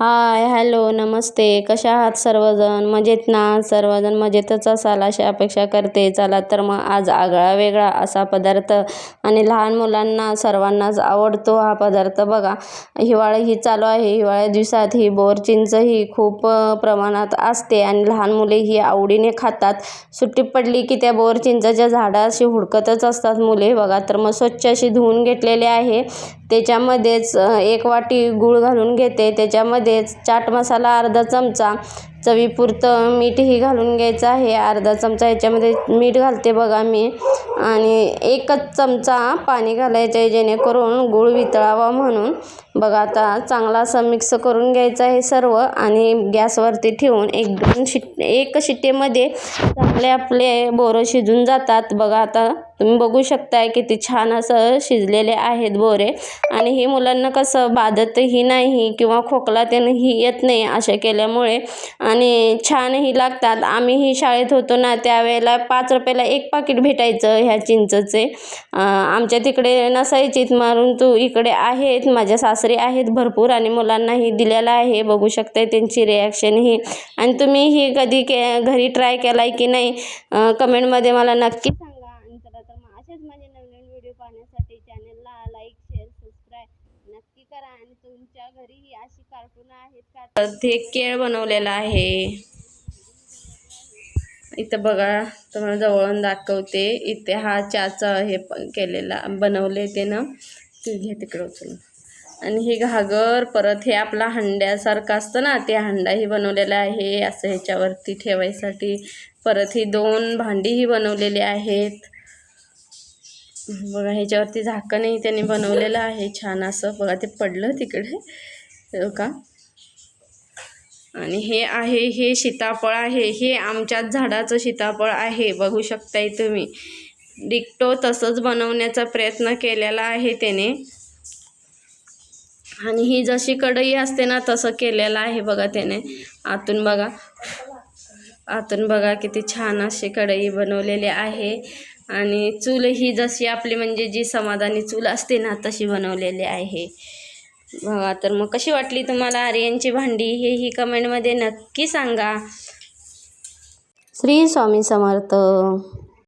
Hi hello नमस्ते. कशा आहात सर्वजण? मजेत ना? सर्वजण मजेतच असाल अशी अपेक्षा करते. चला तर मग आज आगळा वेगळा असा पदार्थ आणि लहान मुलांना सर्वांनाच आवडतो हा पदार्थ बघा. हिवाळा ही चालू आहे. हिवाळ्या दिवसात ही बोर चिंच ही खूप प्रमाणात असते आणि लहान मुले ही आवडीने खातात. सुट्टी पडली की त्या बोर चिंचाच्या झाडाशी हुडकतच असतात मुले. बघा तर मग स्वच्छ अशी धुवून घेतलेली आहे. त्याच्यामध्येच एक वाटी गूळ घालून घेते. त्याच्यामध्ये त्याच्यामध्येच चाट मसाला अर्धा चमचा. चवीपुरतं मीठही घालून घ्यायचं आहे. अर्धा चमचा ह्याच्यामध्ये मीठ घालते बघा मी. आणि एकच चमचा पाणी घालायचं आहे जेणेकरून गूळ वितळावा म्हणून. बघा आता चांगला असं मिक्स करून घ्यायचं आहे सर्व आणि गॅसवरती ठेवून एक दोन शिट एक शिट्टेमध्ये चांगले आपले बोरं शिजून जातात. बघा आता तुम्ही बघू शकताय किती छान असं शिजलेले आहेत बोरे. आणि हे मुलांना कसं बाधतही नाही किंवा खोकला ही येत नाही अशा केल्यामुळे. आणि छानही लागतात. आम्हीही शाळेत होतो ना त्यावेळेला पाच रुपयाला एक पाकिट भेटायचं ह्या चिंचचे. आमच्या तिकडे नसायचीत मारून तू इकडे आहेत माझ्या सासरी आहेत भरपूर आणि मुलांनाही दिलेला आहे. बघू शकताय त्यांची रिॲक्शन ही. आणि तुम्ही ही कधी के घरी ट्राय केला आहे की नाही कमेंटमध्ये मला नक्की सांगा आणि चला तर मग असेच माझे म्हणजे नवनवीन व्हिडिओ पाहण्यासाठी चॅनलला लाईक शेअर सबस्क्राईब नक्की करा. आणि तुमच्या घरीही अशी कार्टून आहेत का? तर ते केळ बनवलेलं आहे. इथं बघा तुम्हाला जवळून दाखवते. इथे हा चहाचा हे पण केलेला बनवले ते ना. ती घे तिकडं उचलून. आणि हे घागर परत हे आपला हंड्यासारखं असतं ना ते हंडाही बनवलेला आहे. असं ह्याच्यावरती ठेवायसाठी परत ही दोन भांडीही बनवलेली आहेत. बघा ह्याच्यावरती झाकणही त्यांनी बनवलेलं आहे. छान असं बघा ते पडलं तिकडे. का आणि हे आहे हे सीताफळ आहे. हे आमच्याच झाडाचं सीताफळ आहे बघू शकताय तुम्ही. डिक्टो तसंच बनवण्याचा प्रयत्न केलेला आहे त्याने. आणि ही जशी कढई असते ना तसं केलेलं आहे बघा त्याने. आतून बघा. आतून बघा किती छान अशी कढई बनवलेली आहे. आणि चूल ही जशी आपली म्हणजे जी समाधानी चूल असते ना तशी बनवलेली आहे. बघा तर मग कशी वाटली तुम्हाला आर्यनची भांडी? हे ही कमेंटमध्ये नक्की सांगा. श्री स्वामी समर्थ.